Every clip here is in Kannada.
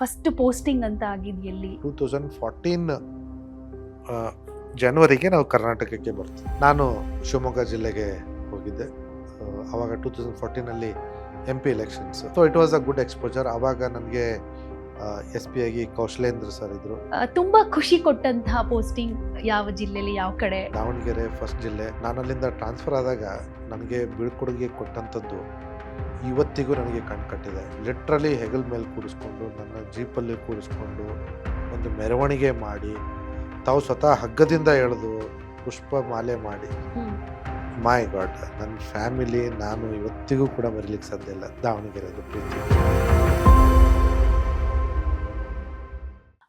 ಫಸ್ಟ್ ಪೋಸ್ಟಿಂಗ್ ಅಂತ ಆಗಿದ್ ಎಲ್ಲಿ ಟೂ ತೌಸಂಡ್ ಫೋರ್ಟೀನ್ ಜನವರಿಗೆ ನಾವು ಕರ್ನಾಟಕಕ್ಕೆ ಬರ್ತೀವಿ. ನಾನು ಶಿವಮೊಗ್ಗ ಜಿಲ್ಲೆಗೆ ಹೋಗಿದ್ದೆ. ಅವಾಗ ಆವಾಗ two thousand ಫೋರ್ಟೀನಲ್ಲಿ M P elections so it was a good exposure ಆವಾಗ ನನಗೆ ಎಸ್ ಪಿ ಆಗಿ ಕೌಶಲೇಂದ್ರ ಸರ್ ಇದ್ರು. ತುಂಬಾ ಖುಷಿ ಕೊಟ್ಟಂತಹ ಪೋಸ್ಟಿಂಗ್ ಯಾವ ಜಿಲ್ಲೆಯಲ್ಲಿ ಯಾವ ಕಡೆ? ದಾವಣಗೆರೆ ಫಸ್ಟ್ ಜಿಲ್ಲೆ. ನಾನು ಅಲ್ಲಿಂದ ಟ್ರಾನ್ಸ್ಫರ್ ಆದಾಗ ನನಗೆ ಬೀಳ್ಕೊಡುಗೆ ಕೊಟ್ಟಂಥದ್ದು ಇವತ್ತಿಗೂ ನನಗೆ ಕಣ್ಕಟ್ಟಿದೆ. ಲಿಟ್ರಲಿ ಹೆಗಲ್ ಮೇಲೆ ಕೂರಿಸ್ಕೊಂಡು ನನ್ನ ಜೀಪಲ್ಲಿ ಕೂರಿಸ್ಕೊಂಡು ಒಂದು ಮೆರವಣಿಗೆ ಮಾಡಿ ತಾವು ಸ್ವತಃ ಹಗ್ಗದಿಂದ ಎಳೆದು ಪುಷ್ಪ ಮಾಲೆ ಮಾಡಿ. ಮೈ ಗಾಡ್ ನನ್ನ ಫ್ಯಾಮಿಲಿ ನಾನು ಇವತ್ತಿಗೂ ಕೂಡ ಮರಿಲಿಕ್ಕೆ ಸಾಧ್ಯ ಇಲ್ಲ. ದಾವಣಗೆರೆದು ಪ್ರೀತಿ.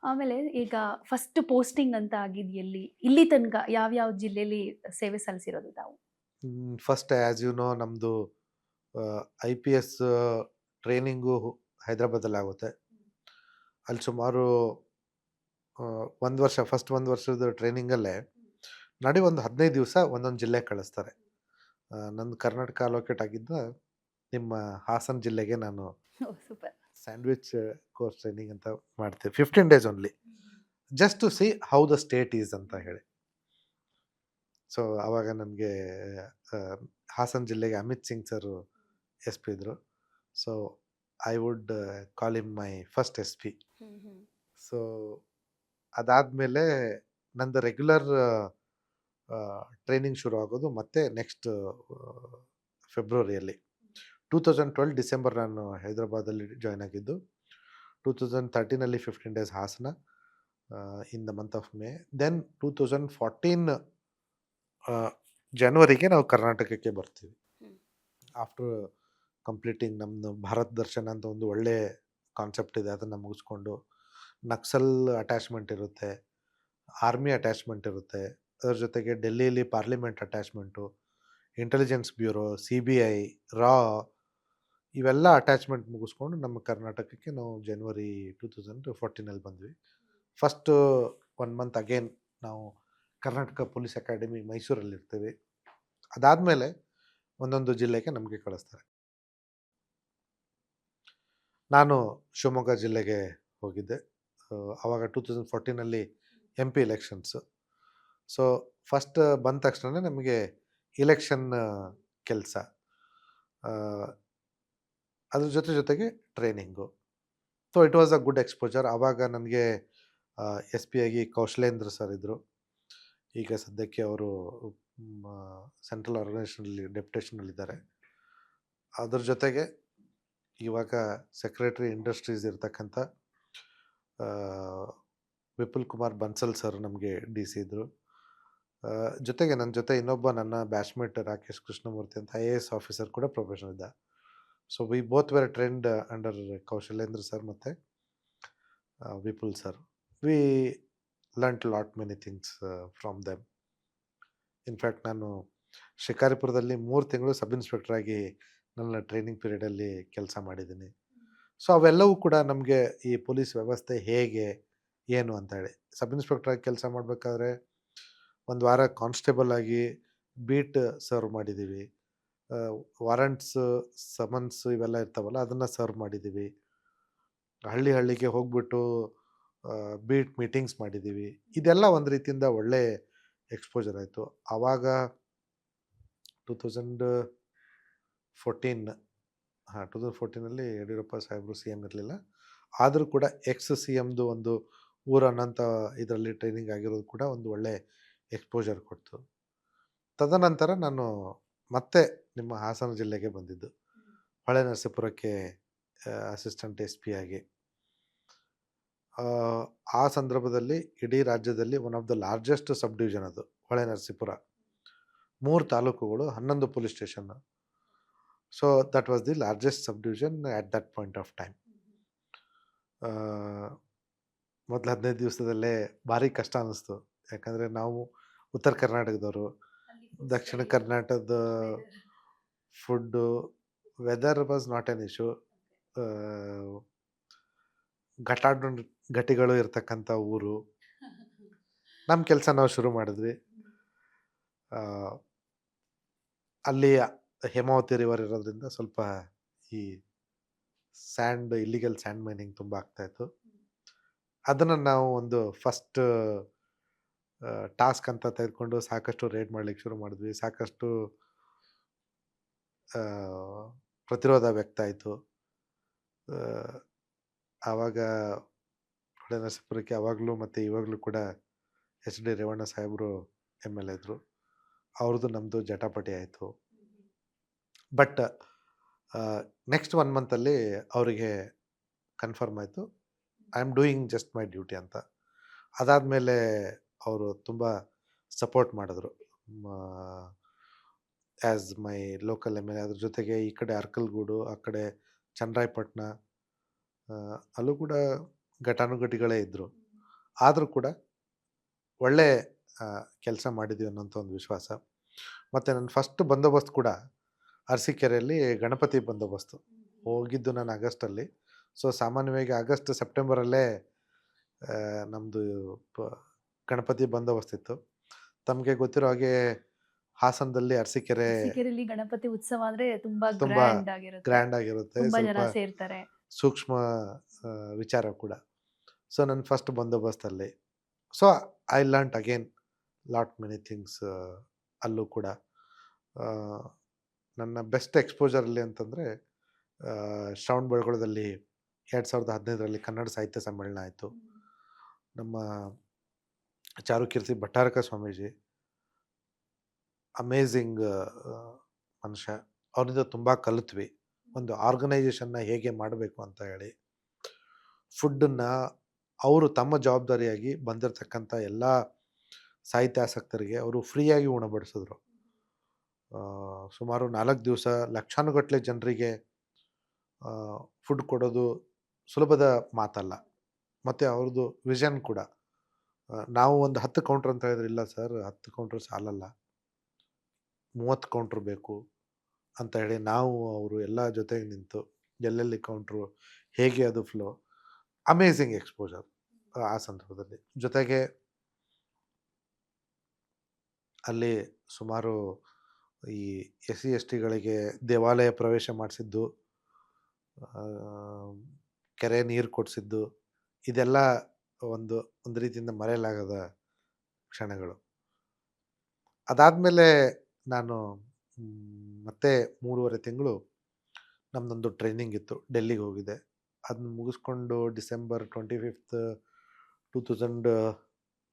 ಆಮೇಲೆ ಈಗ ಫಸ್ಟ್ ಪೋಸ್ಟಿಂಗ್ ಅಂತ ಆಗಿದ್ ಎಲ್ಲಿ ಇಲ್ಲಿ ತನಕ ಯಾವ ಯಾವ ಜಿಲ್ಲೆಲಿ ಸೇವೆ ಸಲ್ಲಿಸಿರೋದು ತಾವು? ಫಸ್ಟ್ ಆ್ಯಸ್ ಯು ನೋ ನಮ್ಮದು ಐ ಪಿ ಎಸ್ ಟ್ರೈನಿಂಗು ಹೈದ್ರಾಬಾದಲ್ಲಿ ಆಗುತ್ತೆ ಅಲ್ಲಿ ಸುಮಾರು ಒಂದು ವರ್ಷ ಫಸ್ಟ್ ಒಂದು ವರ್ಷದ ಟ್ರೈನಿಂಗಲ್ಲೇ ನಡಿ ಒಂದು ಹದಿನೈದು ದಿವಸ ಒಂದೊಂದು ಜಿಲ್ಲೆಗೆ ಕಳಿಸ್ತಾರೆ. ನಂದು ಕರ್ನಾಟಕ ಅಲೋಕೇಟ್ ಆಗಿದ್ದ ನಿಮ್ಮ ಹಾಸನ ಜಿಲ್ಲೆಗೆ ನಾನು ಸ್ಯಾಂಡ್ವಿಚ್ ಕೋರ್ಸ್ ಟ್ರೈನಿಂಗ್ ಅಂತ ಮಾಡ್ತೀವಿ fifteen days only. Just to see how the state is ಅಂತ ಹೇಳಿ. ಸೊ ಆವಾಗ ನನಗೆ ಹಾಸನ ಜಿಲ್ಲೆಗೆ Amit Singh sir S P ಇದ್ದರು so I would call him my first S P so ಅದಾದಮೇಲೆ ನಂದು ರೆಗ್ಯುಲರ್ ಟ್ರೈನಿಂಗ್ ಶುರು ಆಗೋದು ಮತ್ತೆ ನೆಕ್ಸ್ಟ್ ಫೆಬ್ರವರಿಯಲ್ಲಿ ಟೂ ತೌಸಂಡ್ ಟ್ವೆಲ್ ಡಿಸೆಂಬರ್ ನಾನು ಹೈದರಾಬಾದಲ್ಲಿ ಜಾಯ್ನ್ ಆಗಿದ್ದು two thousand ತರ್ಟೀನಲ್ಲಿ fifteen days Hassan in the month of May then two thousand fourteen ಜನವರಿಗೆ ನಾವು ಕರ್ನಾಟಕಕ್ಕೆ ಬರ್ತೀವಿ. ಆಫ್ಟರ್ ಕಂಪ್ಲೀಟಿಂಗ್ ನಮ್ಮದು ಭಾರತ್ ದರ್ಶನ ಅಂತ ಒಂದು ಒಳ್ಳೆ ಕಾನ್ಸೆಪ್ಟ್ ಇದೆ, ಅದನ್ನು ಮುಗಿಸ್ಕೊಂಡು. ನಕ್ಸಲ್ ಅಟ್ಯಾಚ್ಮೆಂಟ್ ಇರುತ್ತೆ ಆರ್ಮಿ ಅಟ್ಯಾಚ್ಮೆಂಟ್ ಇರುತ್ತೆ, ಅದ್ರ ಜೊತೆಗೆ ಡೆಲ್ಲಿಯಲ್ಲಿ parliament attachment intelligence bureau C B I ರಾ ಇವೆಲ್ಲ ಅಟ್ಯಾಚ್ಮೆಂಟ್ ಮುಗಿಸ್ಕೊಂಡು ನಮ್ಮ ಕರ್ನಾಟಕಕ್ಕೆ ನಾವು ಜನವರಿ ಟೂ ತೌಸಂಡ್ ಫೋರ್ಟೀನಲ್ಲಿ ಬಂದ್ವಿ. ಫಸ್ಟು ಒನ್ ಮಂತ್ ಅಗೇನ್ ನಾವು ಕರ್ನಾಟಕ ಪೊಲೀಸ್ ಅಕಾಡೆಮಿ ಮೈಸೂರಲ್ಲಿ ಇರ್ತೀವಿ ಅದಾದಮೇಲೆ ಒಂದೊಂದು ಜಿಲ್ಲೆಗೆ ನಮಗೆ ಕಳಿಸ್ತಾರೆ. ನಾನು ಶಿವಮೊಗ್ಗ ಜಿಲ್ಲೆಗೆ ಹೋಗಿದ್ದೆ. ಆವಾಗ two thousand ಫೋರ್ಟೀನಲ್ಲಿ M P elections so first ಬಂದ ತಕ್ಷಣವೇ ನಮಗೆ ಇಲೆಕ್ಷನ್ ಕೆಲಸ. ಅದ್ರ ಜೊತೆ ಜೊತೆಗೆ training so it was a good exposure ಆವಾಗ ನನಗೆ ಎಸ್ ಪಿ ಆಗಿ ಕೌಶಲೇಂದ್ರ ಸರ್ ಇದ್ದರು ಈಗ ಸದ್ಯಕ್ಕೆ ಅವರು ಸೆಂಟ್ರಲ್ ಆರ್ಗನೈಸೇಷನಲ್ಲಿ ಡೆಪ್ಯುಟೇಷನಲ್ಲಿದ್ದಾರೆ ಅದ್ರ ಜೊತೆಗೆ ಇವಾಗ ಸೆಕ್ರೆಟರಿ ಇಂಡಸ್ಟ್ರೀಸ್ ಇರ್ತಕ್ಕಂಥ ವಿಪುಲ್ ಕುಮಾರ್ ಬನ್ಸಲ್ ಸರ್ ನಮಗೆ ಡಿ ಸಿ ಇದ್ದರು ಜೊತೆಗೆ ನನ್ನ ಜೊತೆ ಇನ್ನೊಬ್ಬ ನನ್ನ ಬ್ಯಾಚ್ಮೇಟ್ ರಾಕೇಶ್ ಕೃಷ್ಣಮೂರ್ತಿ ಅಂತ ಐ ಎ ಎಸ್ ಆಫೀಸರ್ ಕೂಡ ಪ್ರೊಫೆಷನ್ ಇದ್ದ. So we both were trained under Kaushalendra sir ಮತ್ತು Vipul sir we learn lot many things from them in fact ನಾನು ಶಿಕಾರಿಪುರದಲ್ಲಿ ಮೂರು ತಿಂಗಳು ಸಬ್ ಇನ್ಸ್ಪೆಕ್ಟರ್ ಆಗಿ ನನ್ನ ಟ್ರೈನಿಂಗ್ ಪೀರಿಯಡಲ್ಲಿ ಕೆಲಸ ಮಾಡಿದ್ದೀನಿ. ಸೊ ಅವೆಲ್ಲವೂ ಕೂಡ ನಮಗೆ ಈ ಪೊಲೀಸ್ ವ್ಯವಸ್ಥೆ ಹೇಗೆ ಏನು ಅಂತ ಹೇಳಿ. ಸಬ್ ಇನ್ಸ್ಪೆಕ್ಟರ್ ಆಗಿ ಕೆಲಸ ಮಾಡಬೇಕಾದ್ರೆ ಒಂದು ವಾರ ಕಾನ್ಸ್ಟೇಬಲ್ ಆಗಿ ಬೀಟ್ ಸರ್ವ್ ಮಾಡಿದ್ದೀವಿ. ವಾರಂಟ್ಸ್ ಸಮನ್ಸ್ ಇವೆಲ್ಲ ಇರ್ತಾವಲ್ಲ ಅದನ್ನು ಸರ್ವ್ ಮಾಡಿದ್ದೀವಿ. ಹಳ್ಳಿ ಹಳ್ಳಿಗೆ ಹೋಗ್ಬಿಟ್ಟು ಬೀಟ್ ಮೀಟಿಂಗ್ಸ್ ಮಾಡಿದ್ದೀವಿ. ಇದೆಲ್ಲ ಒಂದು ರೀತಿಯಿಂದ ಒಳ್ಳೆ ಎಕ್ಸ್ಪೋಜರ್ ಆಯಿತು. ಆವಾಗ ಟೂ ತೌಸಂಡ್ ಫೋರ್ಟೀನ್ ಹಾಂ ಟೂ ತೌಸಂಡ್ ಫೋರ್ಟೀನಲ್ಲಿ ಯಡಿಯೂರಪ್ಪ ಸಾಹೇಬರು ಸಿ ಎಂ ಇರಲಿಲ್ಲ. ಆದರೂ ಕೂಡ ಎಕ್ಸ್ ಸಿ ಎಮ್ದು ಒಂದು ಊರ ಅನ್ನೋಂಥ ಇದರಲ್ಲಿ ಟ್ರೈನಿಂಗ್ ಆಗಿರೋದು ಕೂಡ ಒಂದು ಒಳ್ಳೆ ಎಕ್ಸ್ಪೋಜರ್ ಕೊಡ್ತು. ತದನಂತರ ನಾನು ಮತ್ತೆ ನಿಮ್ಮ ಹಾಸನ ಜಿಲ್ಲೆಗೆ ಬಂದಿದ್ದು. ಹೊಳೆ ನರಸೀಪುರಕ್ಕೆ ಅಸಿಸ್ಟೆಂಟ್ ಎಸ್ ಪಿ ಆಗಿ. ಆ, ಸಂದರ್ಭದಲ್ಲಿ ಇಡೀ ರಾಜ್ಯದಲ್ಲಿ one of the largest sub division ಅದು ಹೊಳೆ ನರಸೀಪುರ. ಮೂರು ತಾಲೂಕುಗಳು ಹನ್ನೊಂದು police station so that was the largest subdivision at that point of time. Time ಮೊದಲು ಹದಿನೈದು ದಿವಸದಲ್ಲೇ ಭಾರಿ ಕಷ್ಟ ಅನ್ನಿಸ್ತು ಯಾಕಂದರೆ ನಾವು ಉತ್ತರ ಕರ್ನಾಟಕದವರು ದಕ್ಷಿಣ ಕರ್ನಾಟಕದ food weather was not an issue ಘಟಾಡು ಘಟಿಗಳು ಇರ್ತಕ್ಕಂಥ ಊರು. ನಮ್ಮ ಕೆಲಸ ನಾವು ಶುರು ಮಾಡಿದ್ವಿ. ಅಲ್ಲಿ ಹೇಮಾವತಿ ರಿವರ್ ಇರೋದ್ರಿಂದ ಸ್ವಲ್ಪ ಈ ಸ್ಯಾಂಡ್, ಇಲ್ಲಿಗಲ್ ಸ್ಯಾಂಡ್ ಮೈನಿಂಗ್ ತುಂಬ ಆಗ್ತಾಯಿತ್ತು ಅದನ್ನು ನಾವು ಒಂದು ಫಸ್ಟ್ ಟಾಸ್ಕ್ ಅಂತ ತೆಗೆದುಕೊಂಡು ಸಾಕಷ್ಟು ರೇಡ್ ಮಾಡ್ಲಿಕ್ಕೆ ಶುರು ಮಾಡಿದ್ವಿ. ಸಾಕಷ್ಟು ಪ್ರತಿರೋಧ ವ್ಯಕ್ತ ಆಯಿತು. ಆವಾಗ ನರಸೀಪುರಕ್ಕೆ ಆವಾಗಲೂ ಮತ್ತು ಇವಾಗಲೂ ಕೂಡ ಎಚ್ ಡಿ ರೇವಣ್ಣ ಸಾಹೇಬರು ಎಂ ಎಲ್ ಎ ಇದ್ದರು ಅವ್ರದ್ದು ನಮ್ಮದು ಜಟಾಪಟಿ ಆಯಿತು. ಬಟ್ ನೆಕ್ಸ್ಟ್ ಒನ್ ಮಂತಲ್ಲಿ ಅವರಿಗೆ ಕನ್ಫರ್ಮ್ ಆಯಿತು. I am doing just my duty ಅಂತ. ಅದಾದಮೇಲೆ ಅವರು ತುಂಬ ಸಪೋರ್ಟ್ ಮಾಡಿದ್ರು. As my local M L A ಅದ್ರ ಜೊತೆಗೆ ಈ ಕಡೆ ಅರ್ಕಲ್ಗೂಡು, ಆ ಕಡೆ ಚನ್ನರಾಯಪಟ್ಟಣ ಅಲ್ಲೂ ಕೂಡ ಘಟಾನುಘಟಿಗಳೇ ಇದ್ದರು ಆದರೂ ಕೂಡ ಒಳ್ಳೆ ಕೆಲಸ ಮಾಡಿದ್ವಿ ಅನ್ನೋಂಥ ಒಂದು ವಿಶ್ವಾಸ. ಮತ್ತು ನನ್ನ ಫಸ್ಟ್ ಬಂದೋಬಸ್ತ್ ಕೂಡ ಅರಸೀಕೆರೆಯಲ್ಲಿ ಗಣಪತಿ ಬಂದೋಬಸ್ತು. ಹೋಗಿದ್ದು ನಾನು ಆಗಸ್ಟಲ್ಲಿ. ಸೊ ಸಾಮಾನ್ಯವಾಗಿ ಆಗಸ್ಟ್ ಸೆಪ್ಟೆಂಬರಲ್ಲೇ ನಮ್ಮದು ಗಣಪತಿ ಬಂದೋಬಸ್ತ್ ಇತ್ತು ತಮಗೆ ಗೊತ್ತಿರೋ ಹಾಗೆ ಹಾಸನದಲ್ಲಿ ಅರಸೀಕೆರೆ ಗಣಪತಿ ಉತ್ಸವ ಅಂದ್ರೆ ತುಂಬಾ ತುಂಬಾ ಗ್ರ್ಯಾಂಡ್ ಆಗಿರುತ್ತೆ. ಸೇರ್ತಾರೆ. ಸೂಕ್ಷ್ಮ ವಿಚಾರ ಕೂಡ. ಸೊ ನನ್ನ first ಬಂದೋಬಸ್ತಲ್ಲಿ. So I learnt again lot many things ಅಲ್ಲೂ ಕೂಡ. ನನ್ನ ಬೆಸ್ಟ್ ಎಕ್ಸ್ಪೋಜರಲ್ಲಿ ಅಂತಂದರೆ ಶ್ರವಣ ಬೆಳಗೊಳದಲ್ಲಿ ಎರಡು ಸಾವಿರದ ಹದಿನೈದರಲ್ಲಿ ಕನ್ನಡ ಸಾಹಿತ್ಯ ಸಮ್ಮೇಳನ ಆಯಿತು. ನಮ್ಮ ಚಾರುಕೀರ್ತಿ ಭಟ್ಟಾರಕ ಸ್ವಾಮೀಜಿ ಅಮೇಝಿಂಗ್ ಮನುಷ್ಯ. ಅವರಿಂದ ತುಂಬ ಕಲಿತ್ವಿ. ಒಂದು ಆರ್ಗನೈಸೇಷನ್ನ ಹೇಗೆ ಮಾಡಬೇಕು ಅಂತ ಹೇಳಿ. ಫುಡ್ಡನ್ನು ಅವರು ತಮ್ಮ ಜವಾಬ್ದಾರಿಯಾಗಿ ಬಂದಿರತಕ್ಕಂಥ ಎಲ್ಲ ಸಾಹಿತ್ಯಾಸಕ್ತರಿಗೆ ಅವರು ಫ್ರೀಯಾಗಿ ಉಣಬಡಿಸಿದ್ರು. ಸುಮಾರು ನಾಲ್ಕು ದಿವಸ ಲಕ್ಷಾನುಗಟ್ಟಲೆ ಜನರಿಗೆ ಫುಡ್ ಕೊಡೋದು ಸುಲಭದ ಮಾತಲ್ಲ. ಮತ್ತು ಅವ್ರದ್ದು ವಿಷನ್ ಕೂಡ. ನಾವು ಒಂದು ಹತ್ತು ಕೌಂಟ್ರ್ ಅಂತ ಹೇಳಿದ್ರೆ, ಇಲ್ಲ ಸರ್ ಹತ್ತು ಕೌಂಟ್ರ್ ಸಾಲಲ್ಲ. ಮೂವತ್ತು ಕೌಂಟ್ರ್ ಬೇಕು ಅಂತ ಹೇಳಿ ನಾವು ಅವರು ಎಲ್ಲ ಜೊತೆಗೆ ನಿಂತು ಎಲ್ಲೆಲ್ಲಿ ಕೌಂಟ್ರು ಹೇಗೆ ಅದು ಫ್ಲೋ ಅಮೇಝಿಂಗ್ ಎಕ್ಸ್ಪೋಜರ್ ಆ ಸಂದರ್ಭದಲ್ಲಿ. ಜೊತೆಗೆ ಅಲ್ಲಿ ಸುಮಾರು ಈ ಎಸ್ ಸಿ ಎಸ್ ಟಿಗಳಿಗೆ ದೇವಾಲಯ ಪ್ರವೇಶ ಮಾಡಿಸಿದ್ದು ಕೆರೆ ನೀರು ಕೊಡಿಸಿದ್ದು, ಇದೆಲ್ಲ ಒಂದು ಒಂದು ರೀತಿಯಿಂದ ಮರೆಯಲಾಗದ ಕ್ಷಣಗಳು. ಅದಾದಮೇಲೆ ನಾನು ಮತ್ತೆ ಮೂರುವರೆ ತಿಂಗಳು ನಮ್ಮದೊಂದು ಟ್ರೈನಿಂಗ್ ಇತ್ತು, ಡೆಲ್ಲಿಗೆ ಹೋಗಿದ್ದೆ. ಅದನ್ನ ಮುಗಿಸ್ಕೊಂಡು December twenty fifth, two thousand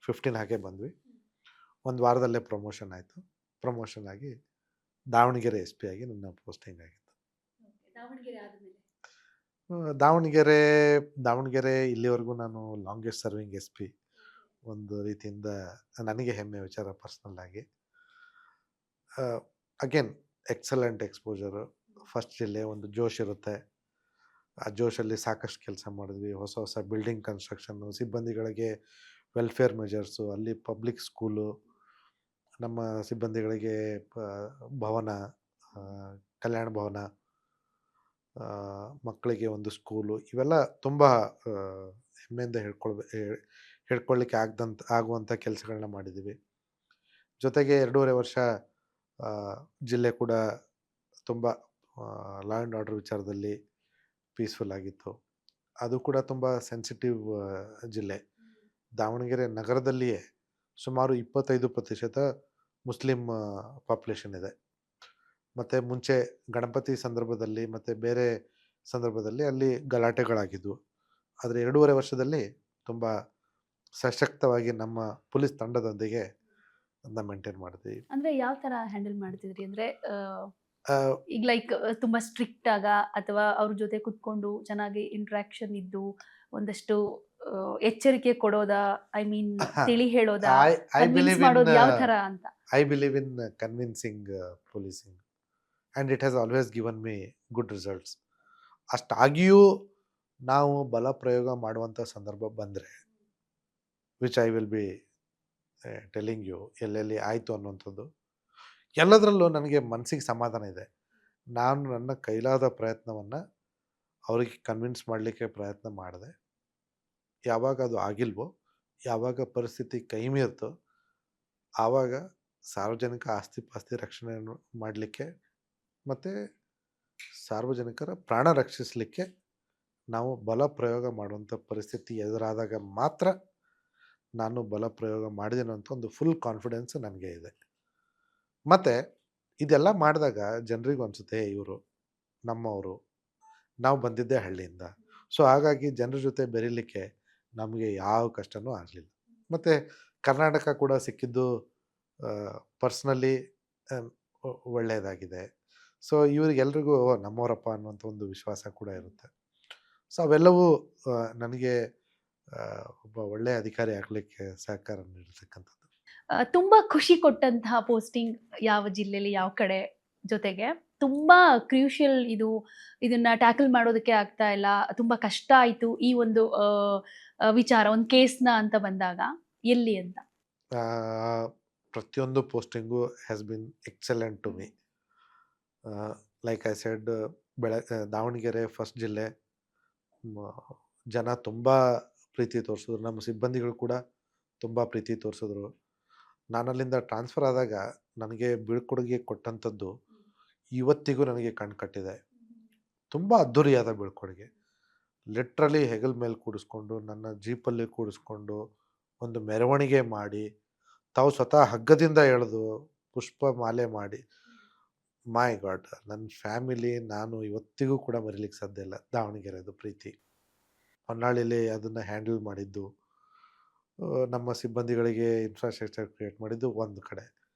fifteen ಹಾಗೆ ಬಂದ್ವಿ. ಒಂದು ವಾರದಲ್ಲೇ ಪ್ರಮೋಷನ್ ಆಯಿತು. ಪ್ರಮೋಷನ್ ಆಗಿ ದಾವಣಗೆರೆ ಎಸ್ ಪಿ ಆಗಿ ನನ್ನ ಪೋಸ್ಟಿಂಗ್ ಆಗಿತ್ತು ದಾವಣಗೆರೆ ದಾವಣಗೆರೆ ಇಲ್ಲಿವರೆಗೂ ನಾನು ಲಾಂಗೆಸ್ಟ್ ಸರ್ವಿಂಗ್ ಎಸ್ ಪಿ ಒಂದು ರೀತಿಯಿಂದ ನನಗೆ ಹೆಮ್ಮೆ ವಿಚಾರ ಪರ್ಸ್ನಲ್ ಆಗಿ. ಅಗೇನ್ ಎಕ್ಸಲೆಂಟ್ ಎಕ್ಸ್ಪೋಜರು ಫಸ್ಟ್ ಜಿಲ್ಲೆ ಒಂದು ಜೋಶ್ ಇರುತ್ತೆ. ಆ ಜೋಶಲ್ಲಿ ಸಾಕಷ್ಟು ಕೆಲಸ ಮಾಡಿದ್ವಿ. ಹೊಸ ಹೊಸ ಬಿಲ್ಡಿಂಗ್ ಕನ್ಸ್ಟ್ರಕ್ಷನ್ನು ಸಿಬ್ಬಂದಿಗಳಿಗೆ ವೆಲ್ಫೇರ್ ಮೆಜರ್ಸು ಅಲ್ಲಿ ಪಬ್ಲಿಕ್ ಸ್ಕೂಲು ನಮ್ಮ ಸಿಬ್ಬಂದಿಗಳಿಗೆ ಭವನ ಕಲ್ಯಾಣ ಭವನ ಮಕ್ಕಳಿಗೆ ಒಂದು ಸ್ಕೂಲು ಇವೆಲ್ಲ ತುಂಬ ಹೆಮ್ಮೆಯಿಂದ ಹೇಳ್ಕೊಳ್ಬೇ ಹೇಳ್ಕೊಳ್ಳಿಕ್ಕೆ ಆಗ್ದಂತ, ಆಗುವಂಥ ಕೆಲಸಗಳನ್ನ ಮಾಡಿದ್ದೀವಿ. ಜೊತೆಗೆ ಎರಡೂವರೆ ವರ್ಷ ಜಿಲ್ಲೆ ಕೂಡ ತುಂಬ ಲಾ ಆ್ಯಂಡ್ ಆರ್ಡರ್ ವಿಚಾರದಲ್ಲಿ ಪೀಸ್ಫುಲ್ ಆಗಿತ್ತು. ಅದು ಕೂಡ ತುಂಬ ಸೆನ್ಸಿಟಿವ್ ಜಿಲ್ಲೆ. ದಾವಣಗೆರೆ ನಗರದಲ್ಲಿಯೇ ಸುಮಾರು ಇಪ್ಪತ್ತೈದು ಪ್ರತಿಶತ ಮುಸ್ಲಿಂ ಪಾಪ್ಯುಲೇಷನ್ ಇದೆ. ಮತ್ತು ಮುಂಚೆ ಗಣಪತಿ ಸಂದರ್ಭದಲ್ಲಿ ಮತ್ತು ಬೇರೆ ಸಂದರ್ಭದಲ್ಲಿ ಅಲ್ಲಿ ಗಲಾಟೆಗಳಾಗಿದ್ದವು ಆದರೆ ಎರಡೂವರೆ ವರ್ಷದಲ್ಲಿ ತುಂಬ ಸಶಕ್ತವಾಗಿ ನಮ್ಮ ಪೊಲೀಸ್ ತಂಡದೊಂದಿಗೆ ಅದನ್ನ ಮೇಂಟೈನ್ ಮಾಡಿದ್ವಿ ಅಂದರೆ ಯಾವ ಥರ ಹ್ಯಾಂಡಲ್ ಮಾಡ್ತಿದ್ರಿ? ಅಂದ್ರೆ ಈಗ ಲೈಕ್ ತುಂಬ ಸ್ಟ್ರಿಕ್ಟ್ ಆಗ ಅಥವಾ ಅವ್ರ ಜೊತೆ ಕುತ್ಕೊಂಡು ಚೆನ್ನಾಗಿ ಇಂಟ್ರಾಕ್ಷನ್ ಇದ್ದು ಒಂದಷ್ಟು ಎಚ್ಚರಿಕೆ ಕೊಡೋದಾ ಐ ಮೀನ್. ತಿಳಿ ಹೇಳೋದ ಐ ಬಿಲೀವ್ ಮಾಡೋದು ಯಾವ uh, ತರ ಅಂತ? I believe in convincing policing and it has always given me good results ಅಷ್ಟಾಗಿಯೂ ನಾವು ಬಲ ಪ್ರಯೋಗ ಮಾಡುವಂಥ ಸಂದರ್ಭ ಬಂದರೆ which I will be telling you ಎಲ್ಲೆಲ್ಲಿ ಆಯಿತು ಅನ್ನುವಂಥದ್ದು ಎಲ್ಲದರಲ್ಲೂ ನನಗೆ ಮನಸ್ಸಿಗೆ ಸಮಾಧಾನ ಇದೆ. ನಾನು ನನ್ನ ಕೈಲಾದ ಪ್ರಯತ್ನವನ್ನು ಅವರಿಗೆ ಕನ್ವಿನ್ಸ್ ಮಾಡಲಿಕ್ಕೆ ಪ್ರಯತ್ನ ಮಾಡಿದೆ. ಯಾವಾಗ ಅದು ಆಗಿಲ್ವೋ, ಯಾವಾಗ ಪರಿಸ್ಥಿತಿ ಕೈ ಮೀರ್ತೋ ಆವಾಗ ಸಾರ್ವಜನಿಕ ಆಸ್ತಿ ಪಾಸ್ತಿ ರಕ್ಷಣೆಯನ್ನು ಮಾಡಲಿಕ್ಕೆ ಮತ್ತು ಸಾರ್ವಜನಿಕರ ಪ್ರಾಣ ರಕ್ಷಿಸಲಿಕ್ಕೆ ನಾವು ಬಲ ಪ್ರಯೋಗ ಮಾಡುವಂಥ ಪರಿಸ್ಥಿತಿ ಎದುರಾದಾಗ ಮಾತ್ರ ನಾನು ಬಲ ಪ್ರಯೋಗ ಮಾಡಿದ್ದೇನೆ ಅಂತ ಒಂದು ಫುಲ್ ಕಾನ್ಫಿಡೆನ್ಸ್ ನನಗೆ ಇದೆ. ಮತ್ತು ಇದೆಲ್ಲ ಮಾಡಿದಾಗ ಜನರಿಗೆ ಅನಿಸುತ್ತೆ ಇವರು, ನಮ್ಮವರು, ನಾವು ಬಂದಿದ್ದೇ ಹಳ್ಳಿಯಿಂದ. ಸೊ ಹಾಗಾಗಿ ಜನರ ಜೊತೆ ಬೆರೀಲಿಕ್ಕೆ ನಮಗೆ ಯಾವ ಕಷ್ಟನೂ ಆಗಲಿಲ್ಲ. ಮತ್ತು ಕರ್ನಾಟಕ ಕೂಡ ಸಿಕ್ಕಿದ್ದು ಪರ್ಸ್ನಲಿ ಒಳ್ಳೆಯದಾಗಿದೆ ಸೊ ಇವರಿಗೆಲ್ರಿಗೂ "ಓ, ನಮ್ಮವರಪ್ಪ ಅನ್ನುವಂಥ ಒಂದು ವಿಶ್ವಾಸ ಕೂಡ ಇರುತ್ತೆ. ಸೊ ಅವೆಲ್ಲವೂ ನನಗೆ ಒಬ್ಬ ಒಳ್ಳೆಯ ಅಧಿಕಾರಿ ಆಗಲಿಕ್ಕೆ ಸಹಕಾರ ನೀಡತಕ್ಕಂಥದ್ದು. ತುಂಬ ಖುಷಿ ಕೊಟ್ಟಂತಹ ಪೋಸ್ಟಿಂಗ್ ಯಾವ ಜಿಲ್ಲೆಯಲ್ಲಿ ಯಾವ ಕಡೆ ಜೊತೆಗೆ. ತುಂಬ ಕ್ರೂಷಿಯಲ್ ಇದು ಇದನ್ನ ಟ್ಯಾಕಲ್ ಮಾಡೋದಕ್ಕೆ ಆಗ್ತಾ ಇಲ್ಲ. ತುಂಬ ಕಷ್ಟ ಆಯಿತು ಈ ಒಂದು ವಿಚಾರ ಒಂದು ಕೇಸ್ನ ಅಂತ ಬಂದಾಗ ಎಲ್ಲಿ ಅಂತ? ಪ್ರತಿಯೊಂದು posting has been excellent to me like I said ಬೆಳ ದಾವಣಗೆರೆ ಫಸ್ಟ್ ಜಿಲ್ಲೆ. ಜನ ತುಂಬ ಪ್ರೀತಿ ತೋರಿಸಿದ್ರು. ನಮ್ಮ ಸಿಬ್ಬಂದಿಗಳು ಕೂಡ ತುಂಬ ಪ್ರೀತಿ ತೋರಿಸಿದ್ರು. ನಾನು ಅಲ್ಲಿಂದ ಟ್ರಾನ್ಸ್ಫರ್ ಆದಾಗ ನನಗೆ ಬೀಳ್ಕೊಡುಗೆ ಕೊಟ್ಟಂಥದ್ದು ಇವತ್ತಿಗೂ ನನಗೆ ಕಣ್ಕಟ್ಟಿದೆ. ತುಂಬ ಅದ್ಧೂರಿಯಾದ ಬೀಳ್ಕೊಡುಗೆ. ಲಿಟ್ರಲಿ ಹೆಗಲ್ ಮೇಲೆ ಕೂಡಿಸ್ಕೊಂಡು, ನನ್ನ ಜೀಪಲ್ಲಿ ಕೂಡಿಸ್ಕೊಂಡು ಒಂದು ಮೆರವಣಿಗೆ ಮಾಡಿ, ತಾವು ಸ್ವತಃ ಹಗ್ಗದಿಂದ ಎಳೆದು ಪುಷ್ಪ ಮಾಲೆ ಮಾಡಿ, ಮೈ ಗಾಡ್ ನನ್ನ ಫ್ಯಾಮಿಲಿ, ನಾನು ಇವತ್ತಿಗೂ ಕೂಡ ಮರಿಲಿಕ್ಕೆ ಸಾಧ್ಯ ಇಲ್ಲ. ದಾವಣಗೆರೆದು ಪ್ರೀತಿ. ಹೊನ್ನಾಳಿಲಿ ಅದನ್ನು ಹ್ಯಾಂಡಲ್ ಮಾಡಿದ್ದು ನಮ್ಮ ಸಿಬ್ಬಂದಿಗಳಿಗೆ ಇನ್ಫ್ರಾಸ್ಟ್ರಕ್ಚರ್ ಕ್ರಿಯೇಟ್ ಮಾಡಿದ್ದು ಒಂದು ಕಡೆ.